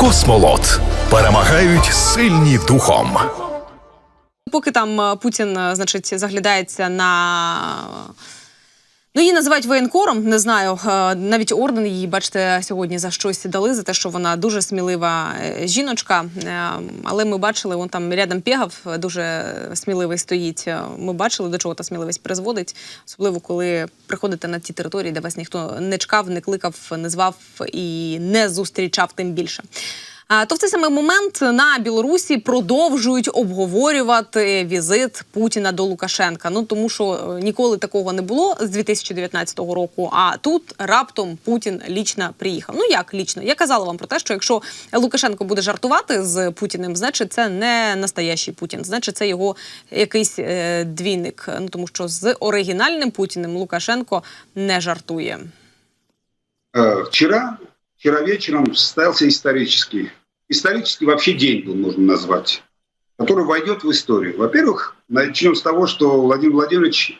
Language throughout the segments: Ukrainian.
Космолот перемагають сильні духом. Поки там е, Путін, е, значить, заглядається на. Ну, її називають воєнкором, не знаю. Е, Навіть орден її, бачите, сьогодні за щось дали, за те, що вона дуже смілива е, жіночка. Е, Але ми бачили, он там рядом Пєгав е, дуже сміливий стоїть. Ми бачили, до чого та сміливість призводить, особливо коли приходите на ті території, де вас ніхто не чекав, не кликав, не звав і не зустрічав тим більше. То в цей самий момент на Білорусі продовжують обговорювати візит Путіна до Лукашенка. Ну тому що е, ніколи такого не було з 2019 року. А тут раптом Путін лічно приїхав. Ну як лічно? Я казала вам про те, що якщо Лукашенко буде жартувати з Путіним, значить це не настоящий Путін, значить це його якийсь е, двійник. Ну тому що з оригінальним Путіним Лукашенко не жартує. Э, Вчера, вчера вечером состоялся исторический, исторический вообще день был, можно назвать, который войдет в историю. Во-первых, начнем с того, что Владимир Владимирович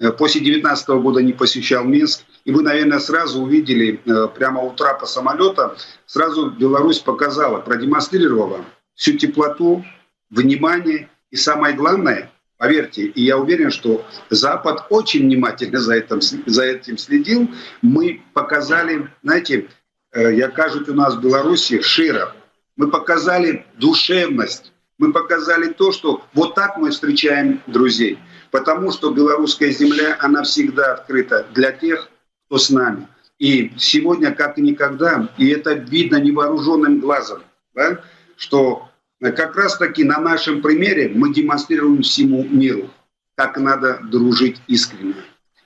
э, после 19 года не посещал Минск, и вы, наверное, сразу увидели э, прямо у трапа самолета, сразу Беларусь показала, продемонстрировала всю теплоту, внимание. И самое главное, поверьте, и я уверен, что Запад очень внимательно за этим, за этим следил, мы показали, знаете, э, я кажуть у нас в Беларуси широ, мы показали душевность, мы показали то, что вот так мы встречаем друзей. Потому что белорусская земля, она всегда открыта для тех, кто с нами. И сегодня, как и никогда, и это видно невооруженным глазом, да, что э, как раз-таки на нашем примере мы демонстрируем всему миру, как надо дружить искренне.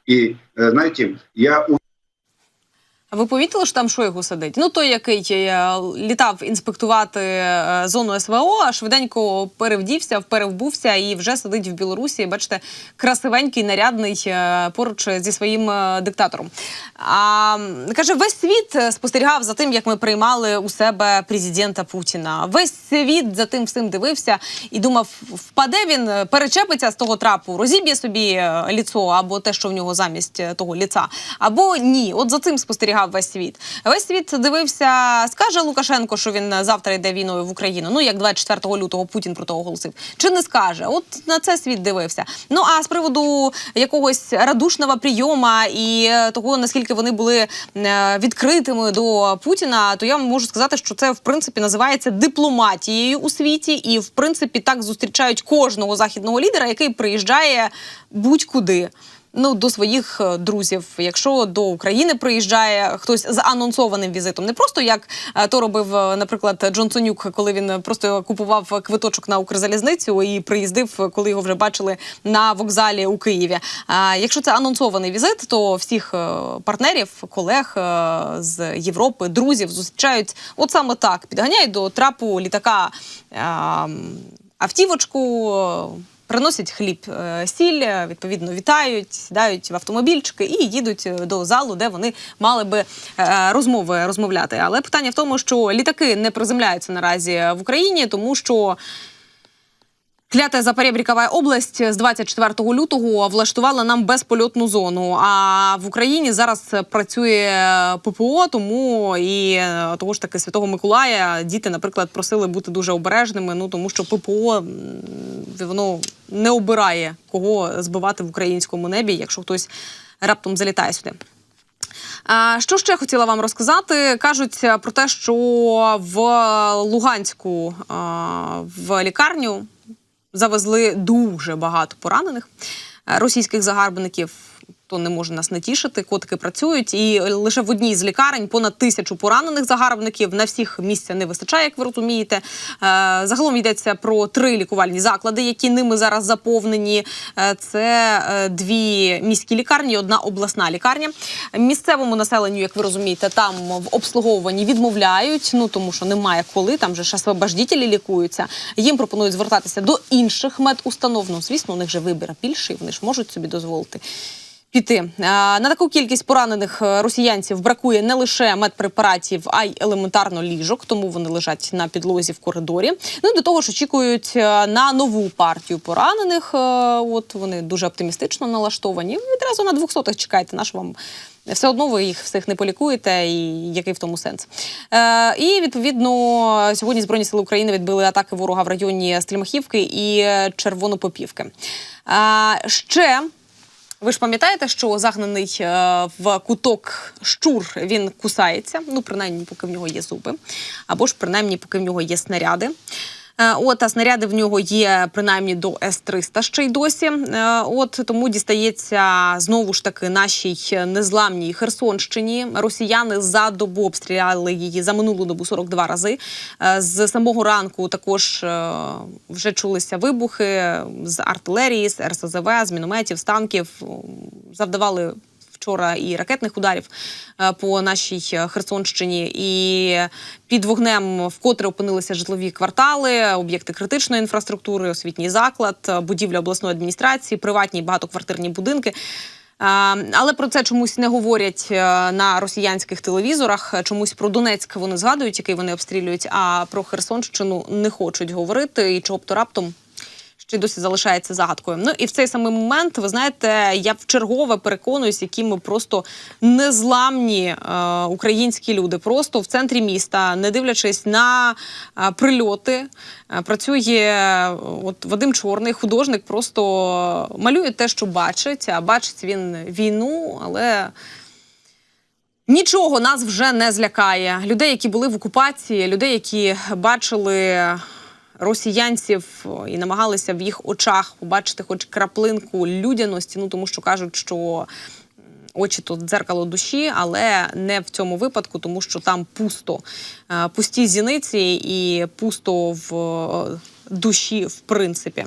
И, э, знаете, я А ви помітили, що там Шойгу сидить? Ну той, який е, літав інспектувати е, зону СВО, а швиденько перевдівся, перевбувся і вже сидить в Білорусі. Бачите, красивенький, нарядний е, поруч зі своїм диктатором. А каже, весь світ спостерігав за тим, як ми приймали у себе президента Путіна. Весь світ за тим всім дивився і думав, впаде він, перечепиться з того трапу, розіб'є собі ліцо або те, що в нього замість того ліца, або ні. От за цим спостерігав весь світ. Весь світ дивився, скаже Лукашенко, що він завтра йде війною в Україну. Ну як 24 лютого Путін про то оголосив. Чи не скаже? От на це світ дивився. Ну а з приводу якогось радушного прийома і е, того, наскільки вони були е, відкритими до Путіна, то я можу сказати, що це в принципі називається дипломатією у світі, і в принципі так зустрічають кожного західного лідера, який приїжджає будь-куди. Ну, до своїх е, друзів, якщо до України приїжджає хтось з анонсованим візитом, не просто як е, то робив, е, наприклад, Джонсонюк, коли він просто купував квиточок на Укрзалізницю і приїздив, коли його вже бачили на вокзалі у Києві. А якщо це анонсований візит, то всіх партнерів, колег з Європи, друзів зустрічають от саме так, підганяють до трапу літака е, автівочку. Приносять хліб, е, сіль, е, відповідно вітають, сідають в автомобільчики і їдуть е, до залу, де вони мали би розмови розмовляти. Але питання в тому, що літаки не приземляються наразі в Україні, тому що. Клята Запорєбрікова область з 24 лютого влаштувала нам безпольотну зону. А в Україні зараз працює ППО, тому і того ж таки Святого Миколая діти, наприклад, просили бути дуже обережними. Ну тому що ППО воно не обирає кого збивати в українському небі, якщо хтось раптом залітає сюди. Що ще хотіла вам розказати? Кажуть е, про те, що в Луганську в лікарню завезли дуже багато поранених е, російських загарбників. То не може нас не тішити. Котики працюють, і лише в одній з лікарень понад тисячу поранених загарбників. На всіх місця не вистачає, як ви розумієте. Е, Загалом йдеться про три лікувальні заклади, які ними зараз заповнені. Е, Це е, дві міські лікарні, одна обласна лікарня. Місцевому населенню, як ви розумієте, там в обслуговуванні відмовляють. Ну тому що немає коли. Там же ж освобождітелі лікуються. Їм пропонують звертатися до інших медустанов. Ну, звісно, у них же вибір більший. Вони ж можуть собі дозволити піти. На таку кількість поранених е, росіянців бракує не лише медпрепаратів, а й елементарно ліжок, тому вони лежать на підлозі в коридорі. Ну до того ж очікують е, на нову партію поранених. Е, От вони дуже оптимістично налаштовані. Відразу на 200-х чекайте, наш вам все одно ви їх всіх не полікуєте, і який в тому сенс. Е, і відповідно сьогодні Збройні сили України відбили атаки ворога в районі Стрімахівки і Червонопопівки. Е, ще ви ж пам'ятаєте, що загнаний е, в куток щур він кусається, ну принаймні, поки в нього є зуби, або ж принаймні, поки в нього є снаряди. Е, От, а снаряди в нього є принаймні до С-300 ще й досі. Е, От тому дістається знову ж таки нашій незламній Херсонщині. Росіяни за добу обстріляли її за минулу добу 42 рази. Е, З самого ранку також вже чулися вибухи з артилерії, з РСЗВ, з мінометів, з танків. Завдавали вчора і ракетних ударів е, по нашій е, Херсонщині, і під вогнем вкотре опинилися житлові квартали, об'єкти критичної інфраструктури, освітній заклад, е, будівля обласної адміністрації, приватні багатоквартирні будинки. Але про це чомусь не говорять на росіянських телевізорах. Чомусь про Донецьк вони згадують, який вони обстрілюють, а про Херсонщину не хочуть говорити. І чого б то раптом й досі залишається загадкою. Ну і в цей самий момент, ви знаєте, я вчергове переконуюсь, які ми просто незламні е, українські люди. Просто в центрі міста, не дивлячись на е, прильоти, е, працює е, от Вадим Чорний, художник, просто малює те, що бачить. А бачить він війну, але. Нічого нас вже не злякає. Людей, які були в окупації, людей, які бачили росіянців і намагалися в їх очах побачити хоч краплинку людяності. Ну тому що кажуть, що очі то дзеркало душі, але не в цьому випадку, тому що там пусто, Е, пусті зіниці і пусто в е, душі, в принципі.